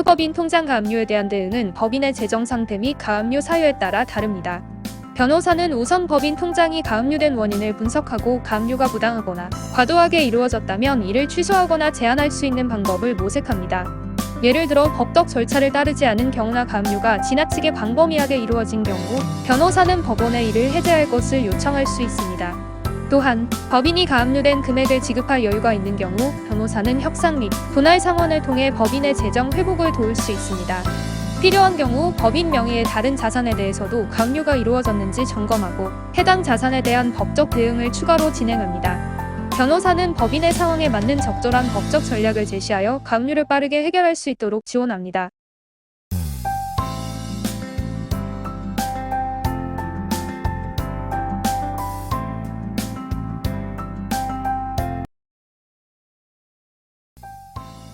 F법인 통장 가압류에 대한 대응은 법인의 재정 상태 및 가압류 사유에 따라 다릅니다. 변호사는 우선 법인 통장이 가압류된 원인을 분석하고 가압류가 부당하거나 과도하게 이루어졌다면 이를 취소하거나 제한할 수 있는 방법을 모색합니다. 예를 들어 법적 절차를 따르지 않은 경우나 가압류가 지나치게 광범위하게 이루어진 경우 변호사는 법원에 이를 해제할 것을 요청할 수 있습니다. 또한 법인이 가압류된 금액을 지급할 여유가 있는 경우 변호사는 협상 및 분할 상환을 통해 법인의 재정 회복을 도울 수 있습니다. 필요한 경우 법인 명의의 다른 자산에 대해서도 가압류가 이루어졌는지 점검하고 해당 자산에 대한 법적 대응을 추가로 진행합니다. 변호사는 법인의 상황에 맞는 적절한 법적 전략을 제시하여 가압류를 빠르게 해결할 수 있도록 지원합니다.